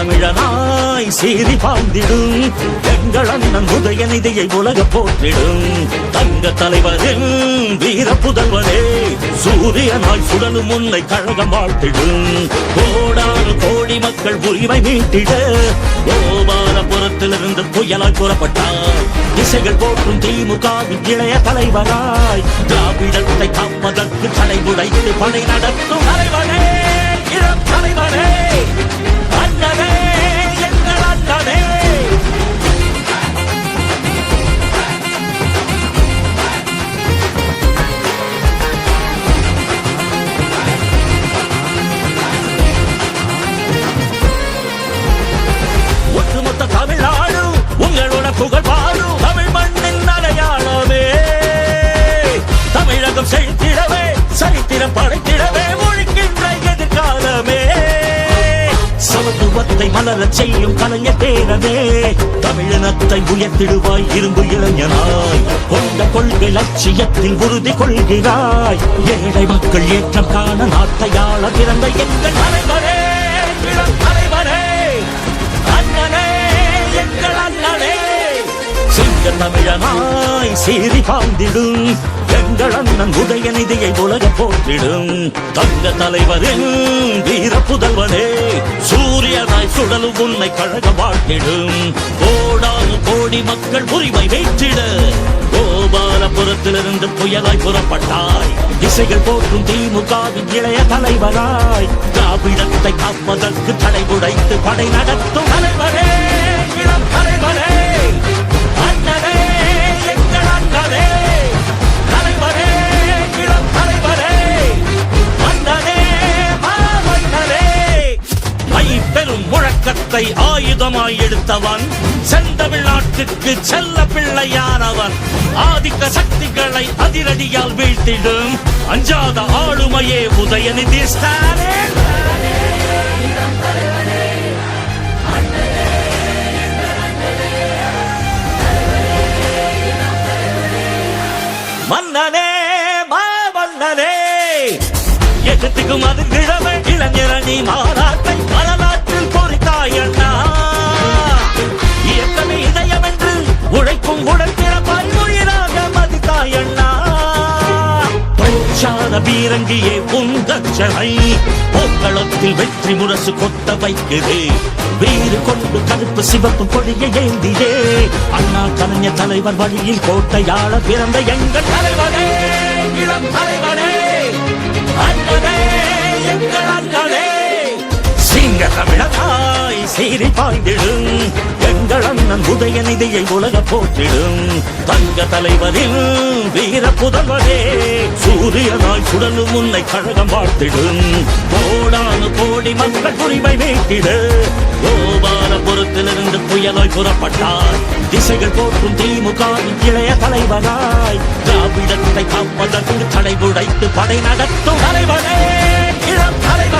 தமிழனாய் சீறி பாய்ந்திடும் எங்கள் அண்ணன் உதயநிதியை உலக போற்றிடும். தங்க தலைவரின் வீர புதல்வனே சூரியனாய் சுடலும் உன்னை கழகம் வாழ்த்திடும். கோடானு கோடி மக்கள் உரிமை மீட்டிட கோபாலபுரத்திலிருந்து புயலாய் புறப்பட்டார் திசைகள் போற்றும் திமுகவின் இளைய தலைவராய் திராவிடத்தை காப்பதற்கு தடை உடைத்து படை நடத்தும் தலைவனே. சமத்துவத்தை மலரச் செய்யும் கலைஞர் பேரவே தமிழினத்தை உயர்த்திடுவாய் இரும்பு இளைஞனாய். கொண்ட கொள்கை லட்சியத்தில் உறுதி கொள்கிறாய். ஏழை மக்கள் ஏற்றம் காண நாட்டையாள பிறந்த எங்கள் தலைவரே தலைவரே அண்ணனே எங்கள் அண்ணனே. சிங்க தமிழனாய் சீறி பாந்திடும் எங்கள் அண்ணன் உதய நிதியை உலக போற்றிடும் தங்க தலைவரின் வீர புதல்வனே சூரியனாய் சுடலும் உன்னை கழக வாழ்த்திடும். கோடானு கோடி மக்கள் உரிமை வைத்திட கோபாலபுரத்திலிருந்து புயலாய் புறப்பட்டாய். திசைகள் போற்றும் திமுகவின் இளைய தலைவராய். திராவிடத்தை காப்பதற்கு தடை உடைத்து படை நடத்த ஆயுதமாய் எடுத்தவன் செந்தமிழ்நாட்டுக்கு செல்ல பிள்ளையானவன். ஆதிக்க சக்திகளை அதிரடியால் வீழ்த்திடும். அஞ்சாத ஆளுமையே உதயநிதி ஸ்டாலின். மன்னனே மன்னனே. எகத்துக்கும் அது கிழமை இளைஞரணி மாநாட்டை இறங்கியே பீரங்கியே உந்தச்சனை போக்களத்தில் வெற்றி முரசு கொத்த வைக்கிறே வீறு கொண்டு கருப்பு சிவப்பு கொடியை ஏந்தியே அண்ணா கலைஞர் தலைவர் வழியில் கோட்டையாள பிறந்த எங்கள் தலைவரே இளம் தலைவரே அண்ணனே எங்கள் அண்ணனே. சிங்க தமிழதாய் சீறி பாய்ந்திடும். எங்கள் அண்ணன் உதயநிதியை உலக போற்றிடும். தங்க தலைவரின் வீர புதல்வரே சூரியனாய் சுடலும் உன்னை கழகம் வாழ்த்திடும். கோடானு கோடி மக்கள் உரிமை மீட்டிடு. கோபாலபுரத்திலிருந்து புயலாய் புறப்பட்டார் திசைகள் போற்றும் திமுக இளைய தலைவராய் திராவிடத்தை காப்பதற்கு தடை உடைத்து படை நடத்தும் தலைவரே இளம் தலைவர்